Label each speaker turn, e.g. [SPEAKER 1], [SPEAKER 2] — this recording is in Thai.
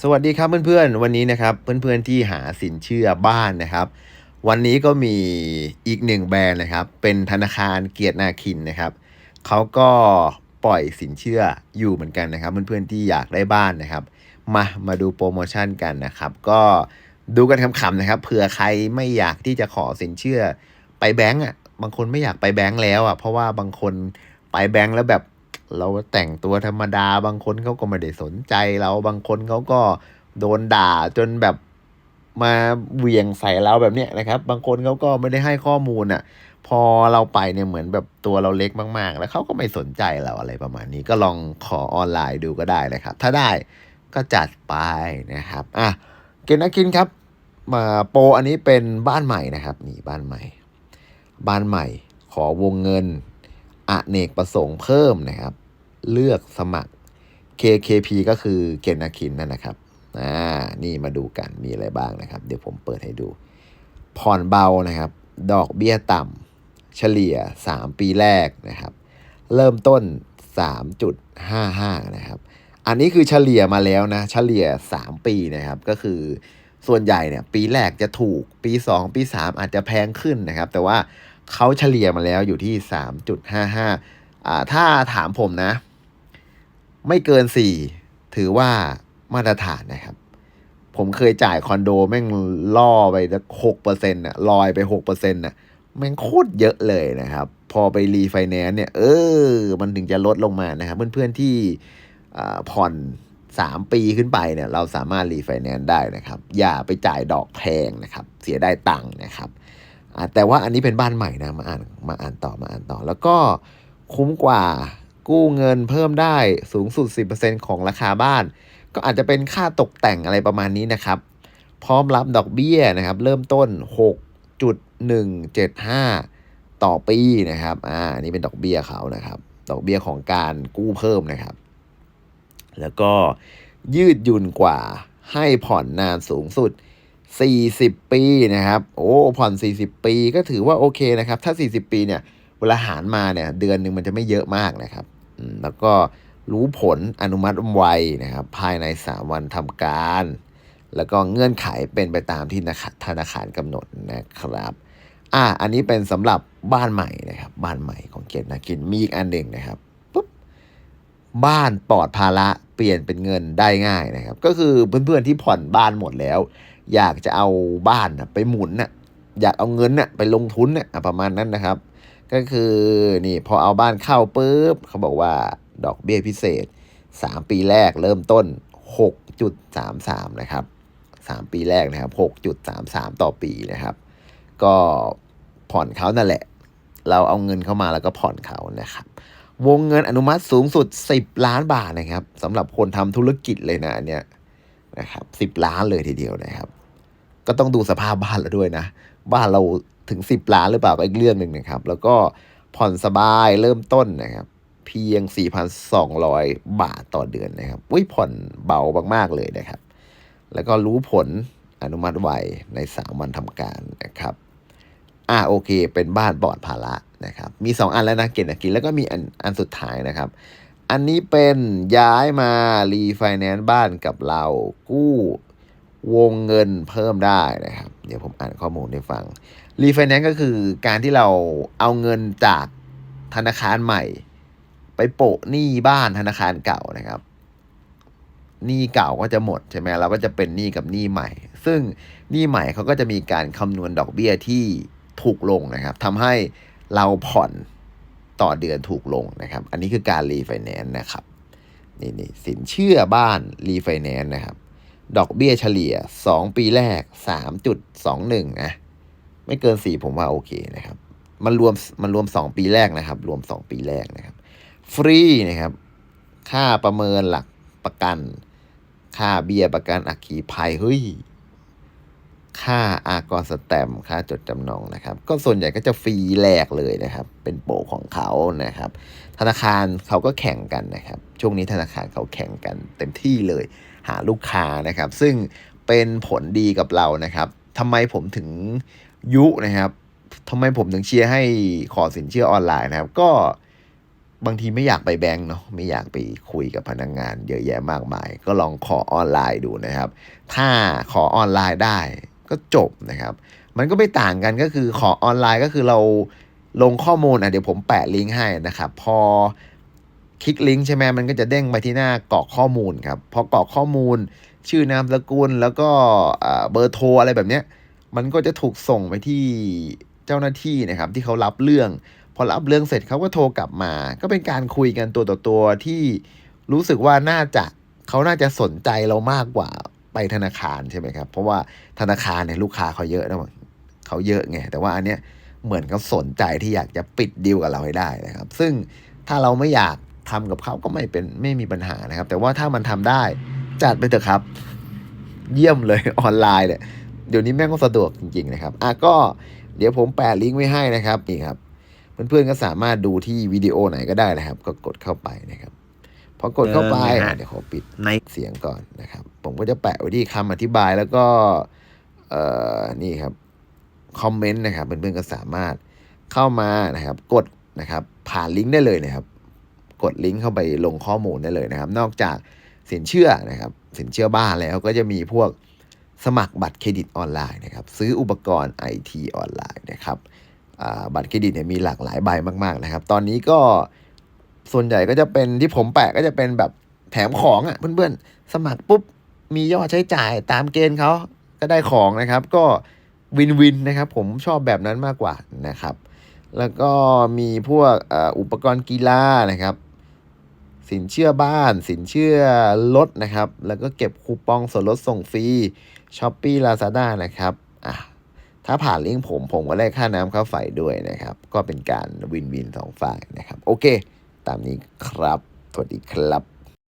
[SPEAKER 1] สวัสดีครับเพื่อนๆ วันนี้นะครับเพื่อนๆที่หาสินเชื่อบ้านนะครับ วันนี้ก็มีอีกหนึ่งแบรนด์นะครับ เป็นธนาคารเกียรตินาคินนะครับเขาก็ปล่อยสินเชื่ออยู่เหมือนกันนะครับ เพื่อนๆที่อยากได้บ้านนะครับ มามาดูโปรโมชั่นกันนะครับ ก็ดูกันขำๆนะครับเผื่อใครไม่อยากที่จะขอสินเชื่อไปแบงก์อะบางคนไม่อยากไปแบงก์แล้วอะเพราะว่าบางคนไปแบงก์แล้วแบบ เราแต่งตัวธรรมดา บางคนเขาก็ไม่ได้สนใจเราบางคนเขาก็โดนด่าจนแบบมาเหวี่ยงใส่เราแบบเนี้ยนะครับ บางคนเขาก็ไม่ได้ให้ข้อมูลอะ พอเราไปเนี่ยเหมือนแบบตัวเราเล็กมาก ๆ แล้วเขาก็ไม่สนใจเราอะไรประมาณนี้ก็ลองขอออนไลน์ดูก็ได้นะครับ ถ้าได้ก็จัดไปนะครับอะเกณฑ์นักกินครับ มาโปรอันนี้เป็นบ้านใหม่นะครับ นี่บ้านใหม่ บ้านใหม่ ขอวงเงินอเนกประสงค์เพิ่มนะครับ เลือกสมัคร KKP ก็คือเกณฑ์นาคินนั่นนะครับอ่านี่มาดูกันมีอะไรบ้างนะครับ เดี๋ยวผมเปิดให้ดู ผ่อนเบานะครับ ดอกเบี้ยต่ำเฉลี่ย 3 ปีแรกนะครับ เริ่มต้น 3.55 นะครับ อันนี้คือเฉลี่ยมาแล้วนะ เฉลี่ย 3 ปีนะครับ ก็คือส่วนใหญ่เนี่ยปีแรกจะถูกปี 2 ปี 3 อาจจะแพงขึ้นนะครับ แต่ว่าเขาเฉลี่ยมาแล้วอยู่ที่ 3.55อ่าถ้าถามผมนะ ไม่เกิน4ถือว่ามาตรฐานนะครับ ผมเคยจ่ายคอนโดแม่งล่อไปสักหกเปอร์เซ็นต์่ะลอยไปหกเปอร์เซ็นต์่ะแม่งโคตรเยอะเลยนะครับ พอไปรีไฟแนนซ์เนี่ย เออ มันถึงจะลดลงมานะครับ เพื่อนๆที่อ่ผ่อนสามปีขึ้นไปเนี่ย เราสามารถรีไฟแนนซ์ได้นะครับ อย่าไปจ่ายดอกแพงนะครับ เสียได้ตังค์นะครับแต่ว่าอันนี้เป็นบ้านใหม่นะมาอ่านมาอ่านต่อมาอ่านต่อ แล้วก็คุ้มกว่า กู้เงินเพิ่มได้สูงสุด 10%ของราคาบ้าน ก็อาจจะเป็นค่าตกแต่งอะไรประมาณนี้นะครับ พร้อมรับดอกเบี้ยนะครับ เริ่มต้น 6.175 ต่อปีนะครับอ่านี่เป็นดอกเบี้ยเขานะครับ ดอกเบี้ยของการกู้เพิ่มนะครับ แล้วก็ยืดหยุ่นกว่าให้ผ่อนนานสูงสุด 40 ปีนะครับ โอ้ ผ่อน 40 ปีก็ถือว่าโอเคนะครับ ถ้า 40 ปีเนี่ย เวลาหารมาเนี่ย เดือนหนึ่งมันจะไม่เยอะมากนะครับ แล้วก็รู้ผลอนุมัติไวนะครับภายใน 3 วันทำการ แล้วก็เงื่อนไขเป็นไปตามที่ธนาคารกำหนดนะครับอ่าอันนี้เป็นสำหรับบ้านใหม่นะครับ บ้านใหม่ของเกณฑ์นากินมีอีกอันหนึ่งนะครับปุ๊บบ้านปลอดภาระเปลี่ยนเป็นเงินได้ง่ายนะครับ ก็คือเพื่อนๆที่ผ่อนบ้านหมดแล้ว อยากจะเอาบ้านนะไปหมุนน่ะอยากเอาเงินน่ะไปลงทุนนะ่ะประมาณนั้นนะครับ ก็คือนี่พอเอาบ้านเข้าปุ๊บเขาบอกว่าดอกเบี้ยพิเศษ 3 ปีแรกเริ่มต้น 6.33 นะครับ 3 ปีแรกนะครับ 6.33 ต่อปีนะครับ ก็ผ่อนเขานั่นแหละ เราเอาเงินเข้ามาแล้วก็ผ่อนเขานะครับ วงเงินอนุมัติสูงสุด 10 ล้านบาทนะครับสำหรับคนทำธุรกิจเลยนะเนี่ยนะครับ 10 ล้านเลยทีเดียวนะครับ ก็ต้องดูสภาพบ้านเราด้วยนะ บ้านเราถึง 10 ล้านหรือเปล่าอีกเรื่องหนึ่งนะครับ แล้วก็ผ่อนสบายเริ่มต้นนะครับ เพียง 4,200 บาทต่อเดือนนะครับอุ้ยผ่อนเบามากๆเลยนะครับ แล้วก็รู้ผลอนุมัติไวใน 3 วันทำการนะครับอ่าโอเค เป็นบ้านปลอดภาระนะครับ มี 2 อันแล้วนะเกณฑ์กินแล้วก็มีอันอันสุดท้ายนะครับ อันนี้เป็นย้ายมารีไฟแนนซ์บ้านกับเรากู้ วงเงินเพิ่มได้นะครับ เดี๋ยวผมอ่านข้อมูลให้ฟังรีไฟแนนซ์ก็คือการที่เราเอาเงินจากธนาคารใหม่ ไปโปะหนี้บ้านธนาคารเก่านะครับหนี้เก่าก็จะหมดใช่ไหมเราก็จะเป็นหนี้กับหนี้ใหม่ ซึ่งหนี้ใหม่เขาก็จะมีการคำนวณดอกเบี้ยที่ถูกลงนะครับทำให้เราผ่อนต่อเดือนถูกลงนะครับ อันนี้คือการรีไฟแนนซ์นะครับนี่นี่สินเชื่อบ้านรีไฟแนนซ์นะครับ ดอกเบี้ยเฉลี่ย 2 ปีแรก 3.21นะไม่เกิน 4 ผมว่าโอเคนะครับ มันรวมมันรวม 2 ปีแรกนะครับ รวม 2 ปีแรกนะครับ ฟรีนะครับ ค่าประเมินหลักประกัน ค่าเบี้ยประกันอัคคีภัยเฮ้ยค่าอากรสแตมค่าจดจำนองนะครับ ก็ส่วนใหญ่ก็จะฟรีแรกเลยนะครับ เป็นโปรของเขานะครับ ธนาคารเขาก็แข่งกันนะครับ ช่วงนี้ธนาคารเขาแข่งกันเต็มที่เลย หาลูกค้านะครับ ซึ่งเป็นผลดีกับเรานะครับทำไมผมถึงยุนะครับทำไมผมถึงเชียร์ให้ขอสินเชื่อออนไลน์นะครับ ก็บางทีไม่อยากไปแบงก์เนาะไม่อยากไปคุยกับพนักงงานเยอะแยะมากมาย ก็ลองขอออนไลน์ดูนะครับ ถ้าขอออนไลน์ได้ก็จบนะครับ มันก็ไม่ต่างกันก็คือขอออนไลน์ก็คือเราลงข้อมูลอะเดี๋ยวผมแปะลิงก์ให้นะครับ พอ คลิกลิงก์ใช่ไหมมันก็จะเด้งไปที่หน้ากรอกข้อมูลครับพอกรอกข้อมูล ชื่อนามสกุลแล้วก็เบอร์โทรอะไรแบบเนี้ยมันก็จะถูกส่งไปที่เจ้าหน้าที่นะครับ ที่เขารับเรื่อง พอรับเรื่องเสร็จเขาก็โทรกลับมา ก็เป็นการคุยกันตัวต่อตัวที่รู้สึกว่าน่าจะเขาน่าจะสนใจเรามากกว่าไปธนาคารใช่ไหมครับ เพราะว่าธนาคารเนี่ยลูกค้าเขาเยอะนะเขาเยอะไงแต่ว่าอันเนี้ยเหมือนเขาสนใจที่อยากจะปิดดีลกับเราให้ได้นะครับ ซึ่งถ้าเราไม่อยาก ทำกับเขาก็ไม่เป็นไม่มีปัญหานะครับ แต่ว่าถ้ามันทำได้จัดไปเถอะครับ เยี่ยมเลยออนไลน์เนี่ยเดี๋ยวนี้แม่งก็สะดวกจริง ๆ นะครับอะก็เดี๋ยวผมแปะลิงก์ไว้ให้นะครับนี่ครับเพื่อนๆก็สามารถดูที่วิดีโอไหนก็ได้นะครับ ก็กดเข้าไปนะครับพอกดเข้าไป
[SPEAKER 2] เดิมนะฮะ
[SPEAKER 1] เดี๋ยวขอปิด
[SPEAKER 2] ใน
[SPEAKER 1] เสียงก่อนนะครับ ผมก็จะแปะไว้ที่คำอธิบายแล้วก็เอ่อนี่ครับคอมเมนต์นะครับเพื่อนๆก็สามารถเข้ามานะครับ กดนะครับ ผ่านลิงก์ได้เลยนะครับ กดลิงก์เข้าไปลงข้อมูลได้เลยนะครับ นอกจากสินเชื่อนะครับสินเชื่อบ้านแล้วก็จะมีพวกสมัครบัตรเครดิตออนไลน์นะครับซื้ออุปกรณ์ไอทีออนไลน์นะครับบัตรเครดิตเนี่ยมีหลากหลายใบมากๆนะครับ ตอนนี้ก็ส่วนใหญ่ก็จะเป็นที่ผมแปะก็จะเป็นแบบแถมของอะ่ะเพื่อนๆ สมัครปุ๊บมียอดใช้จ่ายตามเกณฑ์เขาก็ได้ของนะครับ ก็วินวินนะครับ ผมชอบแบบนั้นมากกว่านะครับ แล้วก็มีพวกออุปกรณ์กีฬานะครับ สินเชื่อบ้าน สินเชื่อรถนะครับ แล้วก็เก็บคูปองส่วนลดส่งฟรีช้อปปี้ลาซาด้านะครับอะถ้าผ่านลิงก์ผมผมก็ได้ค่าน้ำค่าไฟด้วยนะครับ ก็เป็นการวินวินสองฝ่ายนะครับ โอเค ตามนี้ครับ สวัสดีครับ